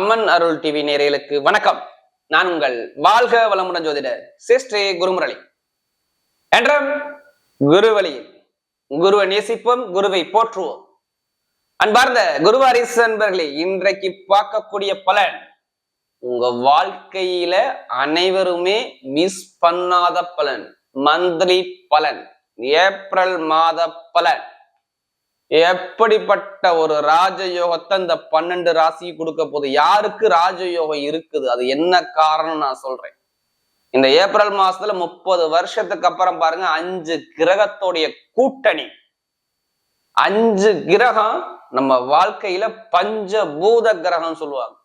அம்மன் அருள் TV நேரலுக்கு வணக்கம். நான் உங்கள் வாழ்க வளமுடன் ஜோதிடர் சிஸ்டே குருமுரளி. என்றும் குருவழியில் குருவை நேசிப்போம் குருவை போற்றுவோம். அன்பார்ந்த குருவாரிசு அன்பர்களே இன்றைக்கு பார்க்கக்கூடிய பலன் உங்க வாழ்க்கையில அனைவருமே மிஸ் பண்ணாத பலன் மந்த்லி பலன் ஏப்ரல் மாத பலன். எப்படிப்பட்ட ஒரு ராஜயோகத்தை இந்த பன்னெண்டு ராசிக்கு கொடுக்க போகுது? யாருக்கு ராஜயோகம் இருக்குது? அது என்ன காரணம் நான் சொல்றேன். இந்த ஏப்ரல் மாசத்துல முப்பது வருஷத்துக்கு அப்புறம் பாருங்க அஞ்சு கிரகத்தோடைய கூட்டணி. அஞ்சு கிரகம் நம்ம வாழ்க்கையில பஞ்சபூத கிரகம் சொல்லுவாங்க.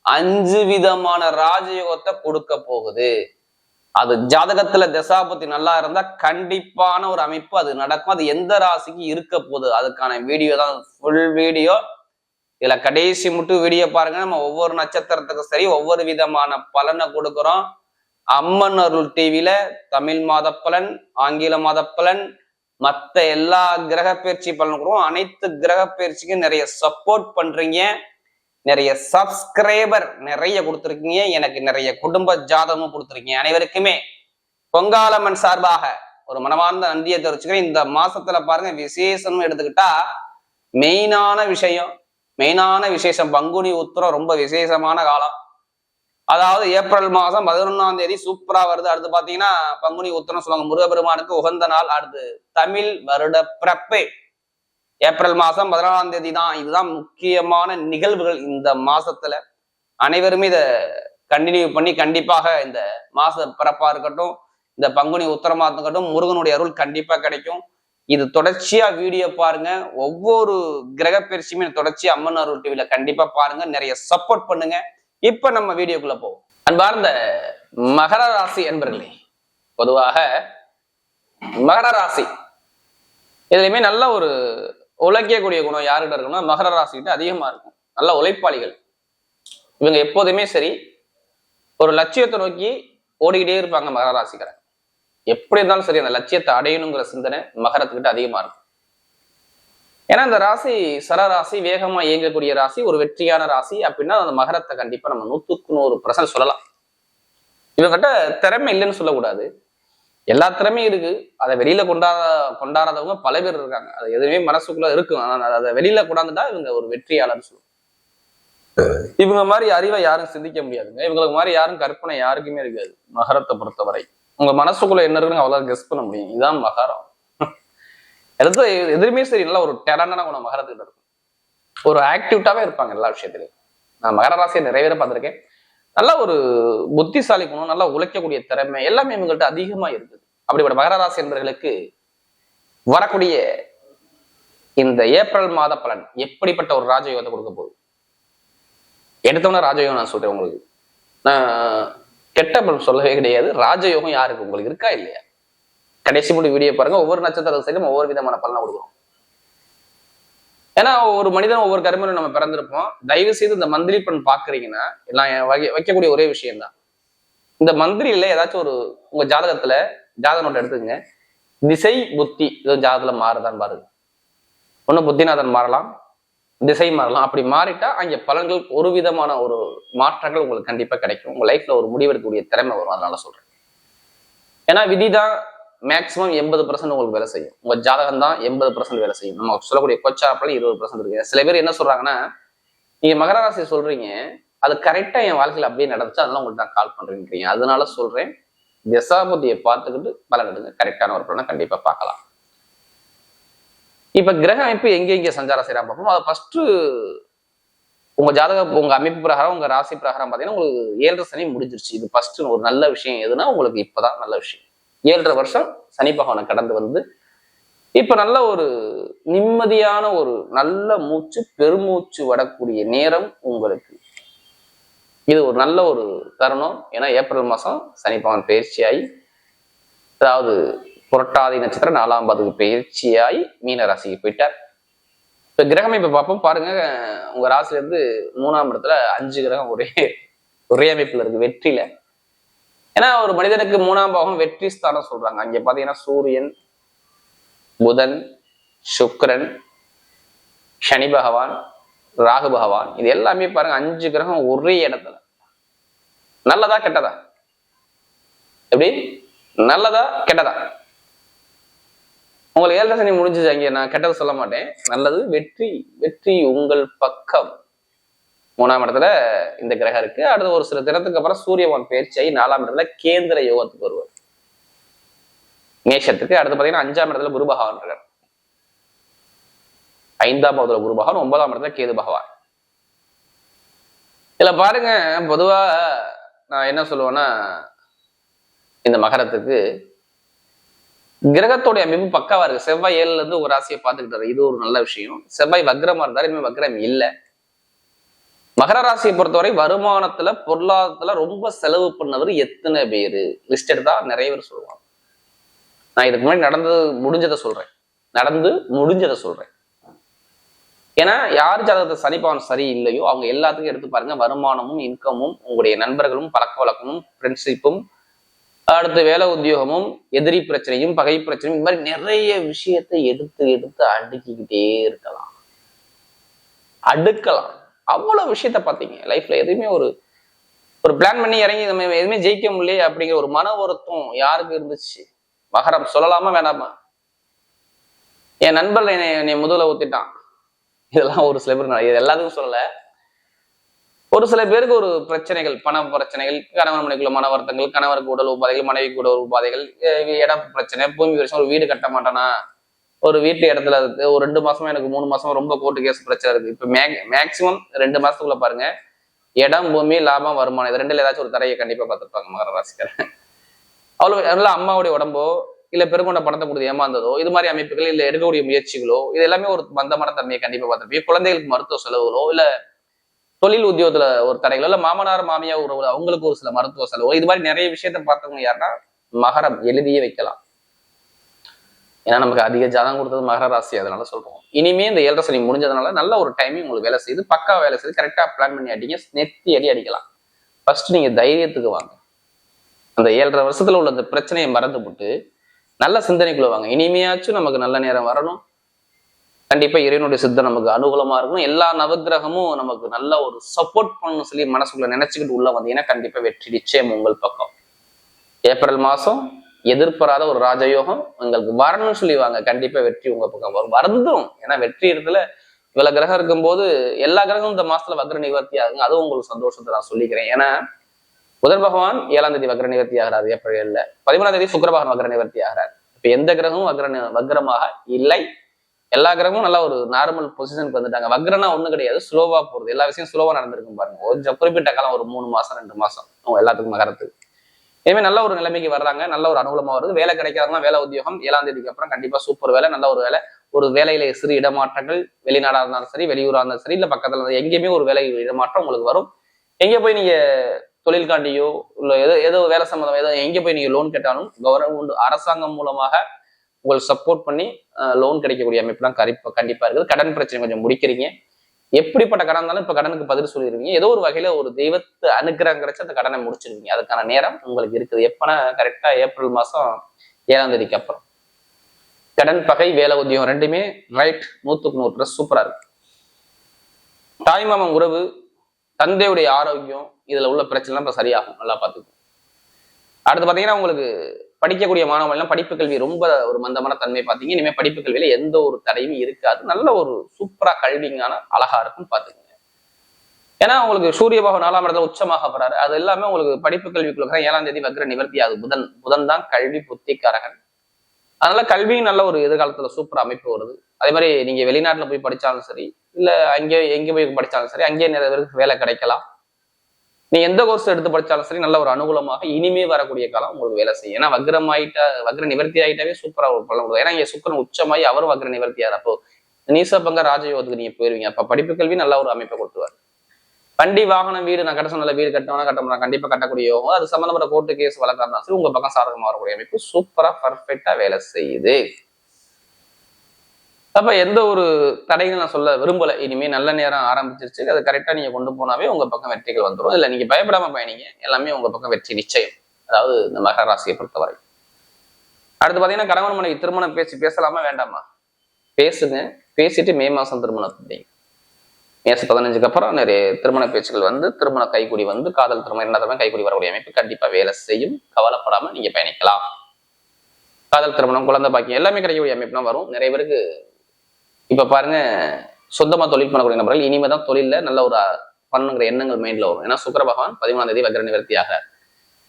அஞ்சு விதமான ராஜயோகத்தை கொடுக்க போகுது. அது ஜாதகத்துல தசாபதி நல்லா இருந்தா கண்டிப்பான ஒரு அமைப்பு அது நடக்கும். அது எந்த ராசிக்கு இருக்க போகுது? அதுக்கான வீடியோ தான். Full video. இதுல கடைசி மட்டும் வீடியோ பாருங்க. நம்ம ஒவ்வொரு நட்சத்திரத்துக்கும் சரி ஒவ்வொரு விதமான பலனை கொடுக்குறோம். அம்மன் அருள் டிவில தமிழ் மாத பலன் ஆங்கில மாத பலன் மற்ற எல்லா கிரக பயிற்சி பலன் கொடுக்கும் அனைத்து கிரக பயிற்சிக்கும் நிறைய சப்போர்ட் பண்றீங்க. நிறைய சப்ஸ்கிரைபர் நிறைய கொடுத்துருக்கீங்க. எனக்கு நிறைய குடும்ப ஜாதகமும் கொடுத்துருக்கீங்க. அனைவருக்குமே பொங்காலம்மன் சார்பாக ஒரு மனமார்ந்த நன்றியை தெரிவிச்சுக்கிறேன். இந்த மாசத்துல பாருங்க விசேஷம்னு எடுத்துக்கிட்டா மெயினான விஷயம் மெயினான விசேஷம். பங்குனி உத்திரம் ரொம்ப விசேஷமான காலம். அதாவது ஏப்ரல் மாதம் பதினொன்னாம் தேதி சூப்பரா வருது. அடுத்து பாத்தீங்கன்னா பங்குனி உத்திரம் சொல்லுவாங்க. முருகபெருமானுக்கு உகந்த நாள். அடுத்து தமிழ் வருட பிறப்பு. ஏப்ரல் மாதம் பதினாலாம் தேதி தான் இதுதான் முக்கியமான நிகழ்வுகள் இந்த மாசத்துல. அனைவருமே இதை கண்டினியூ பண்ணி கண்டிப்பாக இந்த மாச பிறப்பா இருக்கட்டும் இந்த பங்குனி உத்தரமா இருக்கட்டும் முருகனுடைய அருள் கண்டிப்பா கிடைக்கும். இது தொடர்ச்சியா வீடியோ பாருங்க. ஒவ்வொரு கிரக பயிற்சியுமே தொடர்ச்சி அம்மன் அருள் டிவில கண்டிப்பா பாருங்க. நிறைய சப்போர்ட் பண்ணுங்க. இப்ப நம்ம வீடியோக்குள்ள போவோம். அன்பார்ந்த மகர ராசி என்பர்களே பொதுவாக மகர ராசி இதுலயுமே நல்ல ஒரு உழைக்கக்கூடிய குணம் யாருக்கிட்ட இருக்குன்னா மகர ராசிக்கிட்ட அதிகமா இருக்கும். நல்ல உழைப்பாளிகள். இவங்க எப்போதுமே சரி ஒரு லட்சியத்தை நோக்கி ஓடிக்கிட்டே இருப்பாங்க மகர ராசிக்காரன் எப்படி இருந்தாலும் சரி அந்த லட்சியத்தை அடையணுங்கிற சிந்தனை மகரத்துக்கிட்ட அதிகமா இருக்கும். ஏன்னா இந்த ராசி சரராசி வேகமா இயங்கக்கூடிய ராசி ஒரு வெற்றியான ராசி அப்படின்னா அந்த மகரத்தை கண்டிப்பா நம்ம நூத்துக்கு நூறு பர்சன்ட் சொல்லலாம். இவங்கிட்ட திறமை இல்லைன்னு சொல்லக்கூடாது. எல்லா திறமையும் இருக்கு. அதை வெளியில கொண்டாட கொண்டாடாதவங்க பல பேர் இருக்காங்க. அது எதுவுமே மனசுக்குள்ள இருக்கும். ஆனா அதை வெளியில கொண்டாந்துட்டா இவங்க ஒரு வெற்றியாளர்னு சொல்லுவாங்க இவங்க மாதிரி அறிவை யாரும் சிந்திக்க முடியாதுங்க. இவங்களுக்கு மாதிரி யாரும் கற்பனை யாருக்குமே இருக்காது. மகரத்தை பொறுத்தவரை. உங்க மனசுக்குள்ள என்ன இருக்குன்னு அவ்வளவு கெஸ் பண்ண முடியும். இதுதான் மகரம். எடுத்து எதுவுமே சரி இல்லை ஒரு டேலண்டான குணம் மகரத்துக்கிட்ட இருக்கும். ஒரு ஆக்டிவிட்டாவே இருப்பாங்க எல்லா விஷயத்திலையும். நான் மகர ராசியை நிறைய பேர் பார்த்திருக்கேன். நல்ல ஒரு புத்திசாலி குணம் நல்லா உழைக்கக்கூடிய திறமை எல்லாமே இவங்கள்ட்ட அதிகமா இருக்குது. அப்படிப்பட்ட மகராசி என்பர்களுக்கு வரக்கூடிய இந்த ஏப்ரல் மாத பலன் எப்படிப்பட்ட ஒரு ராஜயோகத்தை கொடுக்க போகுது? எடுத்தோன்னே ராஜயோகம் நான் சொல்றேன் உங்களுக்கு. நான் கெட்ட பலன் சொல்லவே கிடையாது. ராஜயோகம் யாருக்கு? உங்களுக்கு இருக்கா இல்லையா? கடைசி முடி வீடியோ பாருங்க. ஒவ்வொரு நட்சத்திர சைடும் ஒவ்வொரு விதமான பலனை கொடுக்குறோம். ஏன்னா ஒரு மனிதன் ஒவ்வொரு கருமையிலும் நம்ம பிறந்திருப்போம். தயவு செய்து இந்த மந்திரி பெண் பாக்குறீங்கன்னா நான் வகை- வைக்கக்கூடிய ஒரே விஷயம் தான் இந்த மந்திரியில ஏதாச்சும் ஒரு உங்க ஜாதகத்துல ஜாதக நோட்டை எடுத்துக்கங்க. திசை புத்தி இது ஜாதகத்துல மாறுதான்னு பாருங்க. ஒன்னும் புத்திநாதன் மாறலாம் திசை மாறலாம். அப்படி மாறிட்டா அங்கே பலன்கள் ஒரு விதமான ஒரு மாற்றங்கள் உங்களுக்கு கண்டிப்பா கிடைக்கும். உங்க லைஃப்ல ஒரு முடிவெடுக்கக்கூடிய திறமை வரும் அதனால சொல்றேன். ஏன்னா விதிதான் மேக்ஸிமம் எண்பது பர்சன்ட் உங்களுக்கு வேலை செய்யும். உங்க ஜாதகம் தான் எண்பது பர்சன்ட் வேலை செய்யும். நம்ம சொல்லக்கூடிய கொச்சாப்பில் இருபது பர்சன்ட் இருக்கு. சில பேர் என்ன சொல்றாங்கன்னா நீங்க மகர ராசி சொல்றீங்க. அது கரெக்டா என் வாழ்க்கையில அப்படியே நடந்துச்சு. அதனால உங்களுக்கு நான் கால் பண்றேன்றீங்க அதனால சொல்றேன். தசாபதியை பார்த்துக்கிட்டு பலன் எடுங்க. கரெக்டான ஒரு பலனை கண்டிப்பா பார்க்கலாம். இப்ப கிரக அமைப்பு எங்க எங்க சஞ்சாரம் செய்யறா பார்ப்போம். அதை ஃபர்ஸ்ட் உங்க ஜாதக உங்க அமைப்பு பிரகாரம் உங்க ராசி பிரகாரம் பாத்தீங்கன்னா உங்களுக்கு ஏழரை சனி முடிஞ்சிருச்சு. இது ஃபர்ஸ்ட் ஒரு நல்ல விஷயம் எதுனா உங்களுக்கு இப்பதான் நல்ல விஷயம். ஏழரை வருஷம் சனி பகவானை கடந்து வந்து இப்ப நல்ல ஒரு நிம்மதியான ஒரு நல்ல மூச்சு பெருமூச்சு வரக்கூடிய நேரம் உங்களுக்கு. இது ஒரு நல்ல ஒரு தருணம். ஏன்னா ஏப்ரல் மாசம் சனி பகவான் பயிற்சியாகி அதாவது புரட்டாதி நட்சத்திரம் நாலாம் பாதுக்கு பயிற்சியாகி மீன ராசிக்கு போயிட்டார். இப்ப கிரகம் இப்ப பார்ப்போம். பாருங்க உங்க ராசில இருந்து மூணாம் இடத்துல அஞ்சு கிரகம் ஒரே ஒரே அமைப்புல இருக்கு வெற்றியில ஏன்னா ஒரு மனிதனுக்கு மூணாம் பாகம் வெற்றி ஸ்தானம் சொல்றாங்க. அங்க பாத்தீங்கன்னா சூரியன் புதன் சுக்ரன் சனி பகவான் ராகு பகவான். இது எல்லாமே பாருங்க அஞ்சு கிரகம் ஒரே இடத்துல. நல்லதா கெட்டதா? எப்படி? நல்லதா கெட்டதா? உங்களுக்கு ஏழரை சனி முடிஞ்சிச்சு அங்கே நான் கெட்டது சொல்ல மாட்டேன். நல்லது வெற்றி. வெற்றி உங்கள் பக்கம். மூணாம் இடத்துல இந்த கிரகம் இருக்கு. அடுத்து ஒரு சில தினத்துக்கு அப்புறம் சூரியவான் பயிற்சியாகி நாலாம் இடத்துல கேந்திர யோகத்துக்கு வருவார். மேஷத்துக்கு அடுத்து பாத்தீங்கன்னா அஞ்சாம் இடத்துல குரு பகவான் இருக்கார். ஐந்தாம் இடத்துல குரு பகவான் ஒன்பதாம் இடத்துல கேது பகவான். இதுல பாருங்க பொதுவா நான் என்ன சொல்லுவேன்னா இந்த மகரத்துக்கு கிரகத்துடைய அமைப்பு பக்காவா இருக்கு. செவ்வாய் ஏழுல இருந்து ஒரு ராசியை பார்த்துக்கிட்டாரு. இது ஒரு நல்ல விஷயம். செவ்வாய் வக்ரமா இருந்தாரு இனிமேல் வக்ரம் இல்லை. மகர ராசியை பொறுத்தவரை வருமானத்துல பொருளாதாரத்துல ரொம்ப செலவு பண்ணவர் எத்தனை பேரு? லிஸ்ட் எடுத்தா நிறைய பேர் சொல்லுவாங்க. நான் இதுக்கு முன்னாடி நடந்தது முடிஞ்சதை சொல்றேன். நடந்து முடிஞ்சதை சொல்றேன். ஏன்னா யார் ஜாதகத்தை சனிப்பவன் சரி இல்லையோ அவங்க எல்லாத்துக்கும் எடுத்து பாருங்க வருமானமும் இன்கமும் உங்களுடைய நண்பர்களும் பழக்க வழக்கமும் ஃப்ரெண்ட்ஷிப்பும் அடுத்து வேலை உத்தியோகமும் எதிரி பிரச்சனையும் பகை பிரச்சனையும் இந்த மாதிரி நிறைய விஷயத்தை எடுத்து எடுத்து அடுக்கிக்கிட்டே இருக்கலாம். அடுக்கலாம். அவ்வளவு விஷயத்த பார்த்தீங்க. லைஃப்ல எதுவுமே ஒரு ஒரு பிளான் பண்ணி இறங்கி நம்ம எதுவுமே ஜெயிக்க முடியல அப்படிங்கிற ஒரு மன வருத்தம் யாருக்கு இருந்துச்சு? மகரம் சொல்லலாமா வேணாமா என் நண்பர் என்னை என்னை முதல்ல ஊத்திட்டான். இதெல்லாம் ஒரு சில பேர் இது எல்லாத்துக்கும் சொல்லல. ஒரு சில பேருக்கு ஒரு பிரச்சனைகள் பண பிரச்சனைகள் கணவன் மனைவிக்குள்ள மன வருத்தங்கள் கணவருக்கு உடல் உபாதைகள் மனைவிக்கு உடல் உபாதைகள் இடம் பிரச்சனை பூமி பிரச்சனை ஒரு வீடு கட்ட மாட்டானா? ஒரு வீட்டு இடத்துல இருக்கு. ஒரு ரெண்டு மாசமா எனக்கு மூணு மாசமா ரொம்ப கோர்ட்டு கேஸ் பிரச்சனை இருக்கு. இப்ப மே மேக்சிமம் ரெண்டு மாசத்துக்குள்ள பாருங்க. இடம் பூமி லாபம் வருமானம் இது ரெண்டுல ஏதாச்சும் ஒரு தடையை கண்டிப்பா பார்த்துருப்பாங்க மகர ராசிக்காரன் அவ்வளவு நல்லா அம்மாவுடைய உடம்போ இல்ல பெருங்கொண்ட பணத்தை கொடுத்து ஏமாந்ததோ இது மாதிரி அமைப்புகள் இல்ல எடுக்கக்கூடிய முயற்சிகளோ இது எல்லாமே ஒரு மந்தமான தன்மையை கண்டிப்பா பார்த்துருப்பீங்க. குழந்தைகளுக்கு மருத்துவ செலவுகளோ இல்ல தொழில் உத்தியோகத்துல ஒரு தடைகளோ இல்ல மாமனார் மாமியார் உறவு அவங்களுக்கு ஒரு சில மருத்துவ செலவோ இது மாதிரி நிறைய விஷயத்த பார்த்தவங்க யாருன்னா மகரம் எழுதியே வைக்கலாம். ஏன்னா நமக்கு அதிக ஜாதகம் கொடுத்தது மகர ராசி அதனால சொல்றோம். இனிமே இந்த ஏழரை சனி முடிஞ்சதுனால நல்ல ஒரு டைமிங் உங்களுக்கு வேலை செய்து பக்கா வேலை செய்து கரெக்டா பிளான் பண்ணி அடிங்க நெத்தி அடி அடிக்கலாம். ஃபர்ஸ்ட் நீங்க தைரியத்துக்கு வாங்க. அந்த ஏழரை வருஷத்துல உள்ள அந்த பிரச்சனையை மறந்து போட்டு நல்ல சிந்தனைக்குள்ள வாங்க. இனிமையாச்சும் நமக்கு நல்ல நேரம் வரணும். கண்டிப்பா இறைவனுடைய சித்தம் நமக்கு அனுகூலமா இருக்கும் எல்லா நவகிரகமும் நமக்கு நல்ல ஒரு சப்போர்ட் பண்ணணும் சொல்லி மனசுக்குள்ள நினைச்சுக்கிட்டு உள்ள வந்தீங்கன்னா கண்டிப்பா வெற்றி நிச்சயம் உங்கள் பக்கம். ஏப்ரல் மாசம் எதிர்பாராத ஒரு ராஜயோகம் உங்களுக்கு வரணும்னு சொல்லிவாங்க கண்டிப்பா வெற்றி உங்க பக்கம் வரும். வருந்தும். ஏன்னா வெற்றி இடத்துல இவ்வளவு கிரகம் இருக்கும்போது எல்லா கிரகமும் இந்த மாசத்துல வக்ர நிவர்த்தி ஆகுங்க. அதுவும் உங்களுக்கு சந்தோஷத்தை நான் சொல்லிக்கிறேன். ஏன்னா புதன் பகவான் ஏழாம் தேதி வக்ர நிவர்த்தி ஆகிறார். ஏப்ரல் ஏழுல பதிமூணாம் தேதி சுக்கரபகவான் வக்ர நிவர்த்தி ஆகிறார். இப்ப எந்த கிரகமும் வக்ர வக்ரமாக இல்லை. எல்லா கிரகமும் நல்லா ஒரு நார்மல் பொசிஷனுக்கு வந்துட்டாங்க. வக்ரனா ஒண்ணு கிடையாது. ஸ்லோவா போறது. எல்லா விஷயம் ஸ்லோவா நடந்திருக்கும் பாருங்க. ஒரு குறிப்பிட்ட காலம் ஒரு மூணு மாசம் ரெண்டு மாசம். எல்லாத்துக்கும் மகரத்துக்கு இனிமே நல்ல ஒரு நிலைமைக்கு வர்றாங்க. நல்ல ஒரு அனுகூலமா வருது. வேலை கிடைக்காதவங்க வேலை உத்தியோகம் ஏழாம் தேதிக்கு அப்புறம் கண்டிப்பா சூப்பர் வேலை நல்ல ஒரு வேலை. ஒரு வேலையில சிறு இடமாற்றங்கள் வெளிநாடா இருந்தாலும் சரி வெளியூரா இருந்தாலும் சரி இல்ல பக்கத்துல இருந்தாலும் எங்கேயுமே ஒரு வேலை இடமாற்றம் உங்களுக்கு வரும். எங்க போய் நீங்க தொழில்காண்டியோ இல்ல ஏதோ ஏதோ வேலை சம்மந்தம் ஏதோ எங்க போய் நீங்க லோன் கேட்டாலும் கவர்மெண்ட் அரசாங்கம் மூலமாக உங்களுக்கு சப்போர்ட் பண்ணி லோன் கிடைக்கக்கூடிய அமைப்புலாம் கண்டிப்பா கண்டிப்பா இருக்குது. கடன் பிரச்சனை கொஞ்சம் முடிக்கிறீங்க. எப்படிப்பட்ட கடன் இருந்தாலும் இப்ப கடனுக்கு பதில் சொல்லிடுவீங்க ஏதோ ஒரு வகையில ஒரு தெய்வத்து அனுகிரகம் கிடைச்சு அந்த கடனை முடிச்சிருவீங்க. அதுக்கான நேரம் உங்களுக்கு இருக்குது. எப்பனா கரெக்டா ஏப்ரல் மாசம் ஏழாம் தேதிக்கு அப்புறம். கடன் பகை வேலை உத்தியம் ரெண்டுமே ரைட் நூத்துக்கு நூறு ப்ளஸ் சூப்பரா இருக்கு. தாய்மாமன் உறவு தந்தையுடைய ஆரோக்கியம் இதுல உள்ள பிரச்சனை இப்போ சரியாகும். நல்லா பார்த்துக்கும் அடுத்து பாத்தீங்கன்னா உங்களுக்கு படிக்கக்கூடிய மாணவர்கள் படிப்பு கல்வி ரொம்ப ஒரு மந்தமான தன்மை பார்த்தீங்க. இனிமேல் படிப்பு கல்வியில எந்த ஒரு தடையும் இருக்காது. நல்ல ஒரு சூப்பரா கல்விங்கான அழகா இருக்கும் பாத்துக்கோங்க ஏன்னா உங்களுக்கு சூரிய பகவான் நாலாம் இடத்துல உச்சமாக போறாரு. அது எல்லாமே உங்களுக்கு படிப்பு கல்விக்குள்ள ஏழாம் தேதி வக்ர நிவர்த்தி ஆகுது. புதன் புதன் தான் கல்வி புத்திக்காரகன். அதனால கல்வியும் நல்ல ஒரு எதிர்காலத்துல சூப்பர் அமைப்பு வருது. அதே மாதிரி நீங்க வெளிநாட்டுல போய் படிச்சாலும் சரி இல்ல அங்கே எங்க போய் படிச்சாலும் சரி அங்கேயே நிறைய பேருக்கு வேலை கிடைக்கலாம். நீ எந்த கோர்ஸ் எடுத்து படிச்சாலும் சரி நல்ல ஒரு அனுகூலமாக இனிமே வரக்கூடிய காலம் உங்களுக்கு வேலை செய்யும். ஏன்னா வக்ரம் ஆயிட்டா வக்ர நிவர்த்தி ஆயிட்டாவே சூப்பரா ஒரு பலன் கொடுக்கும். ஏன்னா இங்க சுக்கரன் உச்சமாயி அவரும் வக்ர நிவர்த்தி ஆறு அப்போ நீசபங்க ராஜயோகத்துக்கு நீங்க போயிருவீங்க. அப்ப படிப்பு கல்வி நல்ல ஒரு அமைப்பை கொடுத்துவார் வண்டி வாகனம் வீடு நான் கட்ட சொன்ன வீடு கட்டணும் கட்ட கண்டிப்பா கட்டக்கூடிய யோகம். அது சம்பந்தப்பட்ட கோர்ட்டு கேஸ் வழக்கம் சரி உங்க பக்கம் சாதகமாக வரக்கூடிய அமைப்பு சூப்பரா பர்ஃபெக்டா வேலை செய்யுது. அப்ப எந்த ஒரு தடைகள் நான் சொல்ல விரும்பல. இனிமே நல்ல நேரம் ஆரம்பிச்சிருச்சு. அதை கரெக்டா நீங்க கொண்டு போனாவே உங்க பக்கம் வெற்றிகள் வந்துடும் இல்ல நீங்க பயப்படாம பயணிங்க. எல்லாமே உங்க பக்கம் வெற்றி நிச்சயம். அதாவது இந்த மகர ராசியை பொறுத்தவரை. அடுத்து பாத்தீங்கன்னா கணவன் மனைவி திருமணம் பேசி பேசலாமா வேண்டாமா? பேசுங்க. பேசிட்டு மே மாசம் திருமணம் மேச பதினஞ்சுக்கு அப்புறம் நிறைய திருமண பேச்சுகள் வந்து திருமண கைக்குடி வந்து காதல் திருமணம் இரண்டாவது திருமணம் கைக்குடி வரக்கூடிய அமைப்பு கண்டிப்பா வேலை செய்யும். கவலைப்படாம நீங்க பயணிக்கலாம். காதல் திருமணம் குழந்தை பாக்கியம் எல்லாமே கிடைக்கக்கூடிய அமைப்புலாம் வரும். நிறைய பேருக்கு இப்ப பாருங்க சொந்தமாக தொழில் பண்ணக்கூடிய நபர்கள் இனிமே தான் தொழில நல்ல ஒரு பண்ணுங்கிற எண்ணங்கள் மைண்டில் வரும். ஏன்னா சுக்கர பகவான் பதிமூணாம் தேதி வக்ர நிவர்த்தி ஆகிறார்.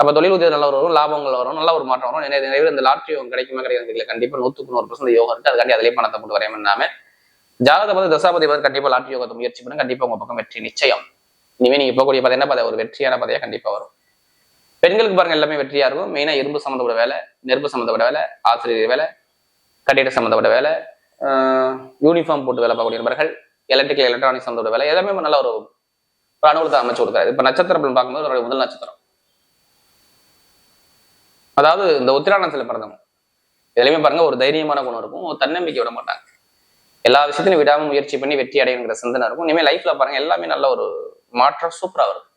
அப்போ தொழில் உதவி நல்ல வரும் லாபங்கள் வரும் நல்ல ஒரு மாற்றம் வரும். நிறைய நிறைய இந்த லாட்ரி கிடைக்குமா கிடைக்கிறதுல கண்டிப்பாக கண்டிப்பா நூறு பர்சன்ட் யோகம் இருக்கு. அதுக்காண்டி அதிலே பணத்தை போட்டு வரையும் இல்லாம ஜாதக பதி தசாபதி பதி கண்டிப்பாக லாட்ரி யோகத்தை முயற்சி பண்ணி கண்டிப்பாக உங்க பக்கம் வெற்றி நிச்சயம். இனிமே நீங்க போகக்கூடிய பதவி என்ன பதவி ஒரு வெற்றியான பதவியாக கண்டிப்பா வரும். பெண்களுக்கு பாருங்க எல்லாமே வெற்றியா இருக்கும். மெயினா இரும்பு சம்மந்தப்பட்ட வேலை நெருப்பு சம்மந்தப்பட்ட வேலை ஆசிரியர் வேலை கட்டிட சம்மந்தப்பட்ட வேலை யூனிஃபார்ம் போட்டு வேலை பார்க்கக்கூடிய நபர்கள் எலக்ட்ரிக்கல் எலக்ட்ரானிக்ஸ் அந்த வேலை எல்லாமே நல்ல ஒரு ஒரு அனுகூலத்தை அமைச்சு கொடுக்குறாரு இப்போ நட்சத்திரம் பார்க்கும்போது அவருடைய முதல் நட்சத்திரம். அதாவது இந்த உத்திராணத்தில் பிறந்தவங்க. எதுலையுமே பாருங்க ஒரு தைரியமான குணம் இருக்கும் ஒரு தன்னம்பிக்கை விட மாட்டாங்க. எல்லா விஷயத்திலும் விடாம முயற்சி பண்ணி வெற்றி அடையணுங்கிற சிந்தனை இருக்கும். இனிமேல் லைஃப்ல பாருங்க எல்லாமே நல்ல ஒரு மாற்றம் சூப்பராக வரும்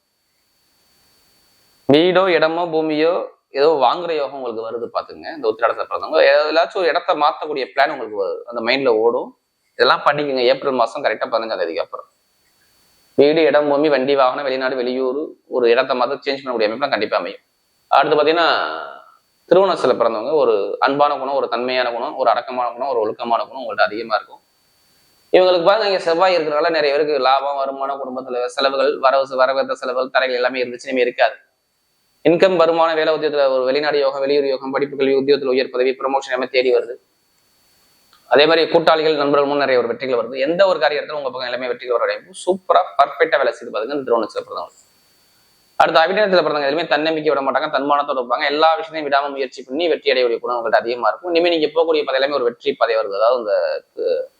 வீடோ இடமோ பூமியோ ஏதோ வாங்குற யோகம் உங்களுக்கு வருது பாத்துங்க இந்த உத்திராடத்தில் பிறந்தவங்க ஏதாச்சும் ஒரு இடத்த மாத்தக்கூடிய பிளான் உங்களுக்கு வரு- அந்த மைண்ட்ல ஓடும். இதெல்லாம் பண்ணிக்கோங்க. ஏப்ரல் மாசம் கரெக்டா பதினஞ்சாம் தேதிக்கு அப்புறம். வீடு இடம் பூமி வண்டி வாகனம் வெளிநாடு வெளியூர் ஒரு இடத்த மாத்த சேஞ்ச் பண்ணக்கூடிய அமைப்புலாம் கண்டிப்பா அமையும். அடுத்து பாத்தீங்கன்னா திருவண்ணாசில பிறந்தவங்க ஒரு அன்பான குணம் ஒரு தன்மையான குணம் ஒரு அடக்கமான குணம் ஒரு ஒழுக்கமான குணம் உங்கள்ட்ட அதிகமா இருக்கும். இவங்களுக்கு பாருங்க இங்க செவ்வாய் இருக்கிறனால நிறைய பேருக்கு லாபம் வருமானம் குடும்பத்துல செலவுகள் வரவு வரவேற்ற செலவுகள் தரைகள் எல்லாமே இருந்துச்சுன்னு இருக்காது. இன்கம் வருமான வேலை உத்தியோகத்துல ஒரு வெளிநாடு யோகம் வெளியூர் யோகம் படிப்பு கல்வி உத்தியோகத்தில் உயர் பதவி ப்ரமோஷன் எல்லாமே தேடி வருது. அதே மாதிரி கூட்டாளிகள் நண்பர்கள் மூலம் நிறைய ஒரு வெற்றிகள் வருது. எந்த ஒரு காரியத்திலும் உங்க பக்கம் எல்லாமே வெற்றிகள் வர சூப்பரா பர்ஃபெக்டா வேலை செய்து பாருங்க இந்த பிறந்தவங்க அடுத்த அபிநயத்தில் பிறந்தவங்க எதுவுமே தன்னம்பிக்கை விட மாட்டாங்க தன்மானத்தோட இருப்பாங்க. எல்லா விஷயத்தையும் விடாம முயற்சி பண்ணி வெற்றி அடையக்கூடிய குணம் உங்கள்ட்ட அதிகமா இருக்கும். இனிமே நீங்க போகக்கூடிய பதை எல்லாமே ஒரு வெற்றி பதை வருது. அதாவது இந்த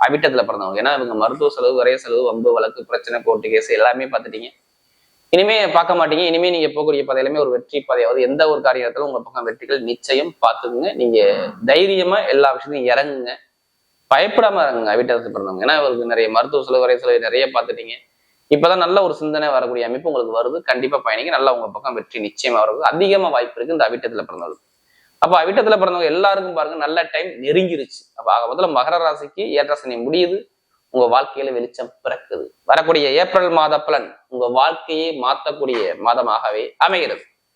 அபிட்டத்தில் பிறந்தவங்க. ஏன்னா இவங்க மருத்துவ செலவு வரைய செலவு வம்பு வழக்கு பிரச்சனை கோர்ட்டு கேஸ் எல்லாமே பார்த்துட்டீங்க. இனிமே பார்க்க மாட்டீங்க. இனிமே நீங்க போகக்கூடிய பதை ஒரு வெற்றி பதையாவது எந்த ஒரு காரியத்திலும் உங்க பக்கம் வெற்றிகள் நிச்சயம் பார்த்துக்குங்க. நீங்க தைரியமா எல்லா விஷயத்தையும் இறங்குங்க. பயப்படாம இறங்குங்க. அவிட்டத்துல பிறந்தவங்க. ஏன்னா இவருக்கு நிறைய மருத்துவ செலவு வரைய செலவு நிறைய பார்த்துட்டீங்க. இப்பதான் நல்ல ஒரு சிந்தனை வரக்கூடிய அமைப்பு உங்களுக்கு வருது. கண்டிப்பா பயணிங்க. நல்லா உங்க பக்கம் வெற்றி நிச்சயமா வருது அதிகமா வாய்ப்பு இருக்கு இந்த அவிட்டத்துல பிறந்தவங்க அப்ப அவிட்டத்துல பிறந்தவங்க எல்லாருக்கும் பாருங்க நல்ல டைம் நெருங்கிருச்சு. அப்ப ஆக முதல்ல மகர ராசிக்கு ஏற்ற சனி முடியுது. உங்க வாழ்க்கையில வெளிச்சம் பிறக்குது. வரக்கூடிய ஏப்ரல் மாத பலன் உங்க வாழ்க்கையை மாத்தக்கூடிய மாதமாகவே அமைகிறது.